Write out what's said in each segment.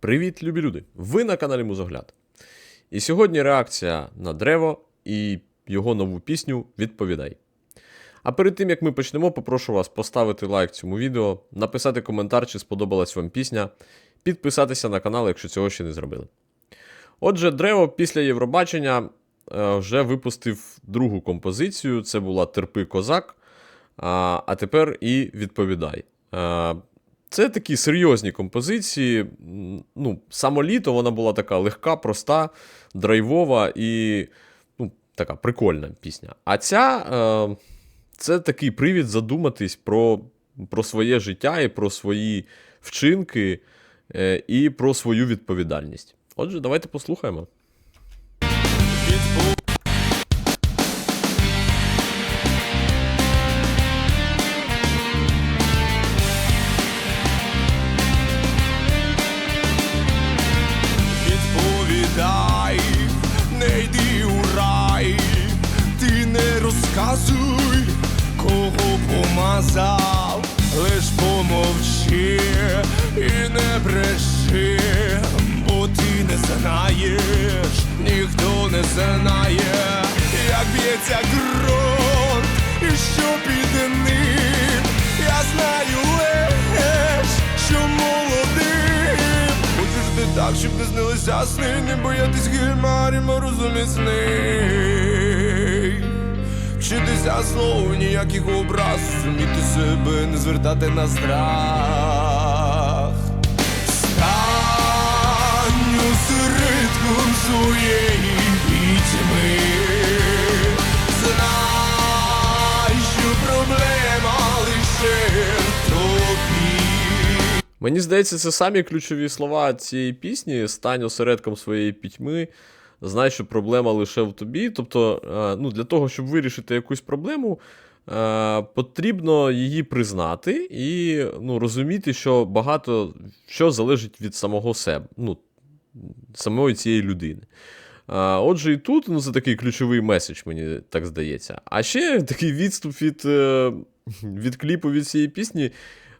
Привіт, любі люди! Ви на каналі Музогляд. І сьогодні реакція на Древо і його нову пісню Відповідай. А перед тим як ми почнемо, попрошу вас поставити лайк цьому відео, написати коментар, чи сподобалась вам пісня, підписатися на канал, якщо цього ще не зробили. Отже, Древо після Євробачення е, вже випустив другу композицію. Це була Терпи Козак. А, а тепер і відповідай. Це такі серйозні композиції. Ну, самоліто вона була така легка, проста, драйвова і ну, така прикольна пісня. А ця е, це такий привід задуматись про, про своє життя і про свої вчинки е, і про свою відповідальність. Отже, давайте послухаємо. Помазав, лиш помовчи і не бреши, бо ти не знаєш, ніхто не знає, як б'ється ґрунт і що під ним. Я знаю лиш, що молодим. Хочеш ти так, щоб не снилися сни, не боятись гельмарі морозу міцний. Вчитися слову, ніяких образ, зуміти себе, не звертати на страх. Станю середком своєї пітьми. Знай, проблема лише тобі. Мені здається, це самі ключові слова цієї пісні: стань осередком своєї пітьми. Знай, що проблема лише в тобі. Тобто, е, ну, для того, щоб вирішити якусь проблему, е, потрібно її признати і ну, розуміти, що багато що залежить від самого себе, ну, самої цієї людини. Отже, і тут ну, це такий ключовий меседж, мені так здається. А ще такий відступ від, е, від кліпу від цієї пісні.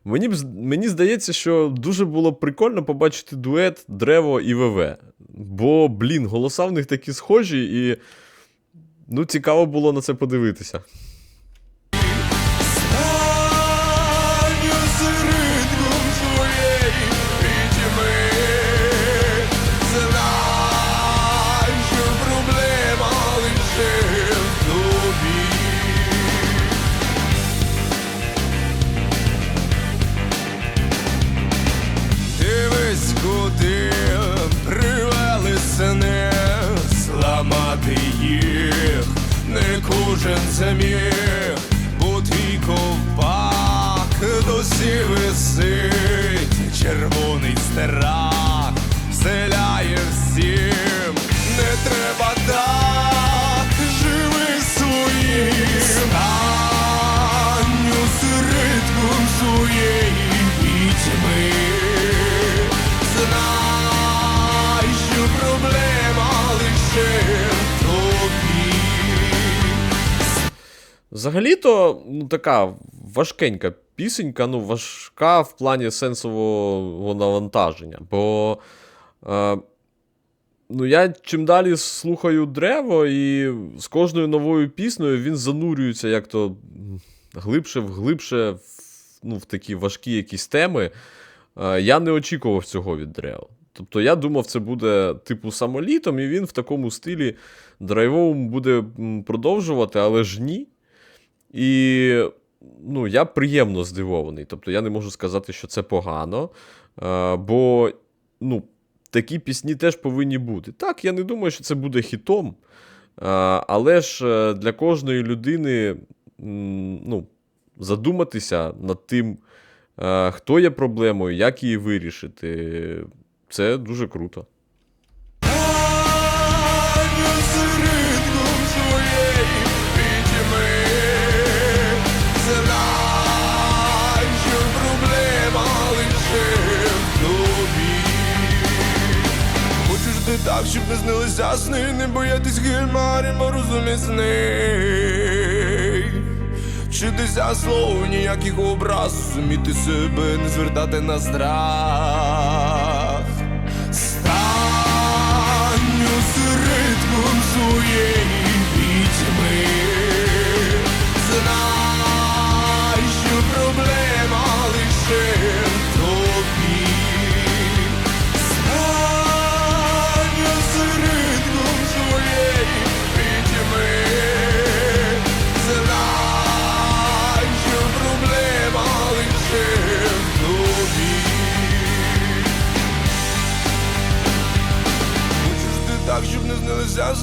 Мені, б мені здається, що дуже було прикольно побачити дует Древо і ВВ. Бо, блін, голоса в них такі схожі, і ну, цікаво було на це подивитися. Кожен зміг, бо твій ковпак досі висить, червоний страх вселяє всім, не треба так, живи своїм, станю середком своєї Взагалі-то, ну, така важкенька пісенька, ну, важка в плані сенсового навантаження. Бо е, ну, я чим далі слухаю древо, і з кожною новою піснею він занурюється як то м, глибше, вглибше в, ну, в такі важкі якісь теми. Е, я не очікував цього від древа. Тобто я думав, це буде типу самолітом, і він в такому стилі драйвовому буде продовжувати, але ж ні. І ну, я приємно здивований. Тобто я не можу сказати, що це погано. Е, бо ну, такі пісні теж повинні бути. Так, я не думаю, що це буде хітом. Е, але ж е, для кожної людини ну, задуматися над тим, хто є проблемою, як її вирішити. Це дуже круто. Так, щоб не снилися сни, не боятись гельмарі морозу міцний. Вчитися слов, ніяких образ, зуміти себе, не звертати на страх.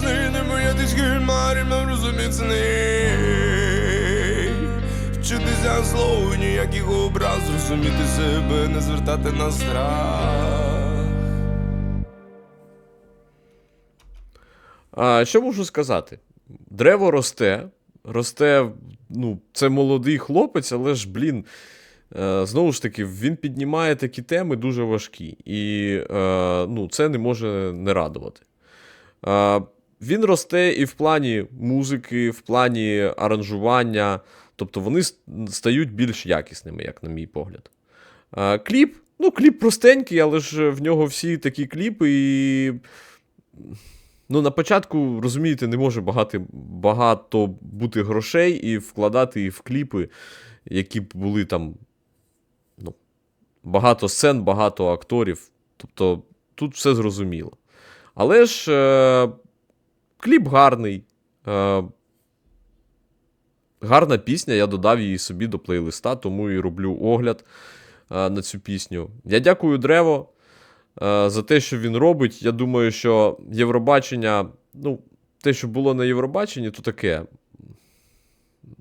Ними, боятись гельмарів, розуміти сни Вчитися зло, ніяких образ, розуміти себе, не звертати на страх А, що можу сказати? Древо росте. Росте, ну, це молодий хлопець, але ж, блін, е, знову ж таки, він піднімає такі теми дуже важкі. І е, ну, це не може не радувати. Він росте і в плані музики, в плані аранжування. Тобто вони стають більш якісними, як на мій погляд. Кліп, ну, кліп простенький, але ж в нього всі такі кліпи, і Ну, на початку, розумієте, не може багато, багато бути грошей і вкладати їх в кліпи, які б були там. Ну, багато сцен, багато акторів. Тобто тут все зрозуміло. Але ж е, кліп гарний. Е, гарна пісня, я додав її собі до плейлиста, тому і роблю огляд е, на цю пісню. Я дякую Древо е, за те, що він робить. Я думаю, що Євробачення, ну, те, що було на Євробаченні, то таке.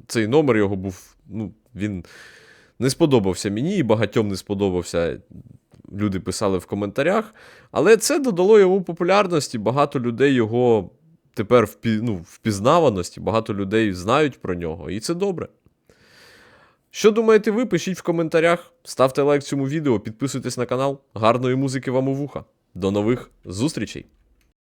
Цей номер його був. Ну, він не сподобався мені і багатьом не сподобався. Люди писали в коментарях. Але це додало йому популярності. Багато людей його тепер впі, ну, впізнаваності, багато людей знають про нього, і це добре. Що думаєте ви? Пишіть в коментарях, ставте лайк цьому відео, підписуйтесь на канал. Гарної музики вам у вуха. До нових зустрічей!